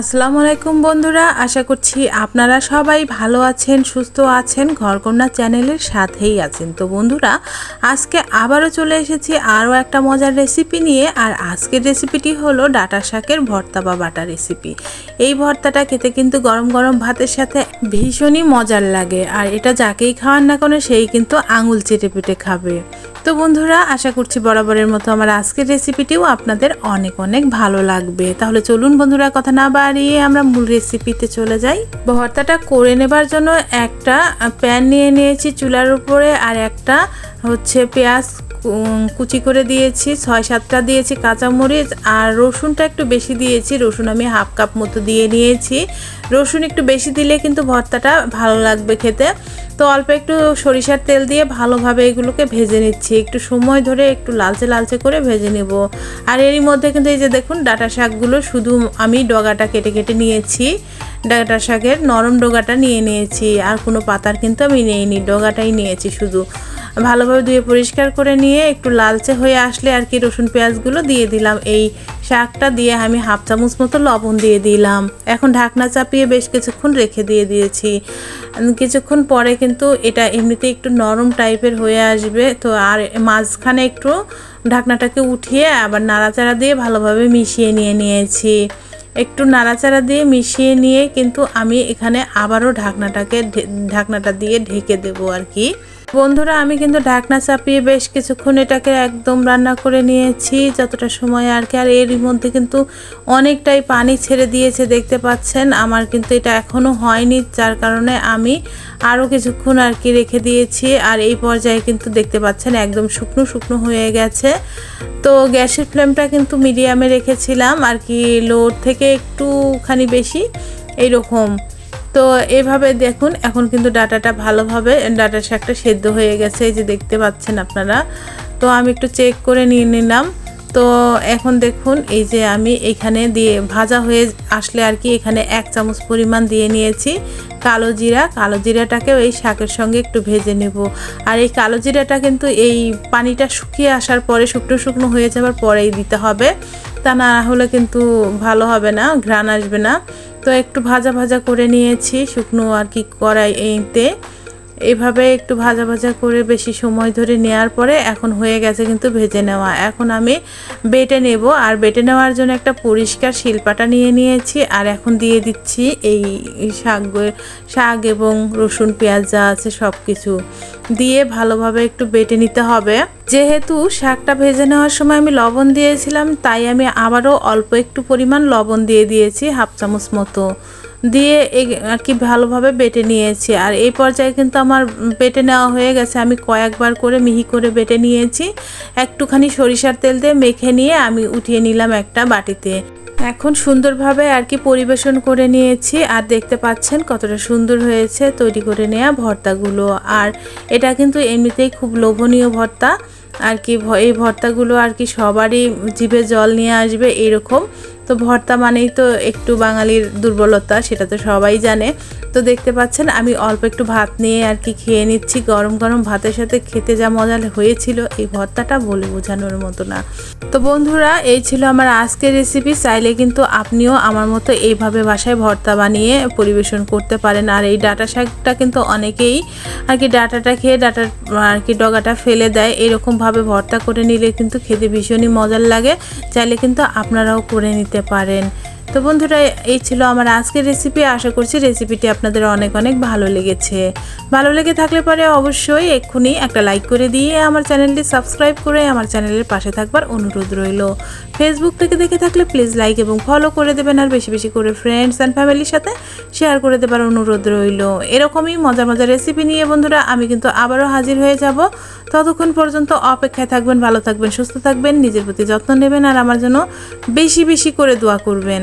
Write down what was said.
আসসালামু আলাইকুম বন্ধুরা, আশা করছি আপনারা সবাই ভালো আছেন, সুস্থ আছেন, ঘরকন্যা চ্যানেলের সাথেই আছেন। তো বন্ধুরা, আজকে আবারও চলে এসেছি আরও একটা মজার রেসিপি নিয়ে, আর আজকের রেসিপিটি হলো ডাটা শাকের ভর্তা বা বাটা রেসিপি এই ভর্তাটা খেতে কিন্তু গরম গরম ভাতের সাথে ভীষণই মজার লাগে, আর এটা যাকেই খাওয়ান না কোনো, সেই কিন্তু আঙুল চেটে পেটে খাবে। তো বন্ধুরা, আশা করছি বরাবরের মতো আমার আজকের রেসিপিটিও আপনাদের অনেক অনেক ভালো লাগবে। তাহলে চলুন বন্ধুরা, কথা না বাড়িয়ে আমরা মূল রেসিপিতে চলে যাই। ভর্তাটা করে নেবার জন্য একটা প্যান নিয়ে নিয়েছি চুলার উপরে আর একটা হচ্ছে পেঁয়াজ কুচি করে দিয়েছি, ছয় সাতটা দিয়েছি কাঁচামরিচ আর রসুনটা একটু বেশি দিয়েছি, রসুন আমি হাফ কাপ মতো দিয়ে নিয়েছি। রসুন একটু বেশি দিলে কিন্তু ভর্তাটা ভালো লাগবে খেতে। তো অল্প একটু সরিষার তেল দিয়ে ভালোভাবে এগুলোকে ভেজে নিচ্ছি। একটু সময় ধরে একটু লালচে লালচে করে ভেজে নেব। আর এরই মধ্যে কিন্তু এই যে দেখুন, ডাটা শাকগুলো শুধু আমি ডগাটা কেটে কেটে নিয়েছি। ডাটা শাকের নরম ডগাটা নিয়ে নিয়েছি। আর কোনো পাতার কিন্তু আমি নিইনি, ডগাটাই নিয়েছি শুধু। ভালোভাবে ধুয়ে পরিষ্কার করে নিয়ে একটু লালচে হয়ে আসলে আর কি রসুন পেঁয়াজগুলো দিয়ে দিলাম। এই শাকটা দিয়ে আমি হাফ চামচ মতো লবণ দিয়ে দিলাম। এখন ঢাকনা চাপিয়ে বেশ কিছুক্ষণ রেখে দিয়ে দিয়েছি। কিছুক্ষণ পরে কিন্তু এটা এমনিতে একটু নরম টাইপের হয়ে আসবে। তো আর মাঝখানে একটু ঢাকনাটাকে উঠিয়ে আবার নাড়াচাড়া দিয়ে ভালোভাবে মিশিয়ে নিয়ে নিয়েছি। একটু নাড়াচাড়া দিয়ে মিশিয়ে নিয়ে কিন্তু আমি এখানে আবারও ঢাকনাটাকে ঢাকনাটা দিয়ে ঢেকে দেবো আর কি। বন্ধুরা, আমি কিন্তু ঢাকনা চাপিয়ে বেশ কিছুক্ষণ এটাকে একদম রান্না করে নিয়েছি, যতটা সময় আর কি। আর এর মধ্যে কিন্তু অনেকটাই পানি ছেড়ে দিয়েছে, দেখতে পাচ্ছেন। আমার কিন্তু এটা এখনও হয়নি, যার কারণে আমি আরও কিছুক্ষণ আর কি রেখে দিয়েছি। আর এই পর্যায়ে কিন্তু দেখতে পাচ্ছেন, একদম শুকনো শুকনো হয়ে গেছে। তো গ্যাসের ফ্লেমটা কিন্তু মিডিয়ামে রেখেছিলাম, আর কি লোড থেকে একটুখানি বেশি, এইরকম। তো এভাবে দেখুন, এখন কিন্তু ডাটাটা ভালোভাবে, ডাটা শাকটা সেদ্ধ হয়ে গেছে, এই যে দেখতে পাচ্ছেন আপনারা। তো আমি একটু চেক করে নিয়ে নিলাম। তো এখন দেখুন, এই যে আমি এখানে দিয়ে ভাজা হয়ে আসলে আর কি এখানে এক চামচ পরিমাণ দিয়ে নিয়েছি কালো জিরা। কালো জিরাটাকেও এই শাকের সঙ্গে একটু ভেজে নেব। আর এই কালো জিরাটা কিন্তু এই পানিটা শুকিয়ে আসার পরে শুকনো শুকনো হয়ে যাওয়ার পরেই দিতে হবে। তা না হলে কিন্তু ভালো হবে না, ঘ্রাণ আসবে না। তো একটু ভাজা ভাজা করে নিয়েছি শুকনো আর কি কড়াই এইতে এইভাবে একটু ভাজা ভাজা করে বেশি সময় ধরে নেওয়ার পরে এখন হয়ে গেছে কিন্তু ভেজে নেওয়া। এখন আমি বেটে নেব আর বেটে নেওয়ার জন্য একটা পরিষ্কার শিলপাটা নিয়ে নিয়েছি আর এখন দিয়ে দিচ্ছি এই শাক শাক এবং রসুন, পেঁয়াজ যা আছে সব কিছু দিয়ে ভালোভাবে একটু বেটে নিতে হবে। যেহেতু শাকটা ভেজে নেওয়ার সময় আমি লবণ দিয়েছিলাম, তাই আমি আবারও অল্প একটু পরিমাণ লবণ দিয়ে দিয়েছি, হাফ চামচ মতো। দিয়ে আর কি ভালোভাবে বেটে নিয়েছি। আর এই পর্যায়ে কিন্তু আমার বেটে নেওয়া হয়ে গেছে। আমি কয়েকবার করে মিহি করে বেটে নিয়েছি। একটুখানি সরিষার তেল দিয়ে মেখে নিয়ে আমি উঠিয়ে নিলাম একটা বাটিতে। এখন সুন্দরভাবে আর কি পরিবেশন করে নিয়েছি। আর দেখতে পাচ্ছেন কতটা সুন্দর হয়েছে তৈরি করে নেওয়া ভর্তাগুলো। আর এটা কিন্তু এমনিতেই খুব লোভনীয় ভর্তা। আর কি এই ভর্তাগুলো আর কি সবারই জিভে জল নিয়ে আসবে এরকম। তো ভর্তা মানেই তো একটু বাঙালির দুর্বলতা, সেটা তো সবাই জানে। তো দেখতে পাচ্ছেন, আমি অল্প একটু ভাত নিয়ে আর কি খেয়ে নিচ্ছি। গরম গরম ভাতের সাথে খেতে যা মজা হয়েছিল, এই ভর্তাটা বলে বোঝানোর মতো না। তো বন্ধুরা, এই ছিল আমার আজকের রেসিপি চাইলে কিন্তু আপনিও আমার মতো এইভাবে বাসায় ভর্তা বানিয়ে পরিবেশন করতে পারেন। আর এই ডাটা শাকটা কিন্তু অনেকেই আর কি ডাটাটা খেয়ে ডাটার আর কি ডগাটা ফেলে দেয়। এরকমভাবে ভর্তা করে নিলে কিন্তু খেতে ভীষণই মজার লাগে। চাইলে কিন্তু আপনারাও করে নিতে পারেন। তো বন্ধুরা, এই ছিল আমার আজকের রেসিপি আশা করছি রেসিপিটি আপনাদের অনেক অনেক ভালো লেগেছে। ভালো লেগে থাকলে পরে অবশ্যই এক্ষুনি একটা লাইক করে দিয়ে আমার চ্যানেলটি সাবস্ক্রাইব করে আমার চ্যানেলের পাশে থাকবার অনুরোধ রইল। ফেসবুক থেকে দেখে থাকলে প্লিজ লাইক এবং ফলো করে দেবেন আর বেশি বেশি করে ফ্রেন্ডস অ্যান্ড ফ্যামিলির সাথে শেয়ার করে দেবার অনুরোধ রইল। এরকমই মজার মজার রেসিপি নিয়ে বন্ধুরা, আমি কিন্তু আবারও হাজির হয়ে যাব। ততক্ষণ পর্যন্ত অপেক্ষায় থাকবেন, ভালো থাকবেন, সুস্থ থাকবেন, নিজের প্রতি যত্ন নেবেন আর আমার জন্য বেশি বেশি করে দোয়া করবেন।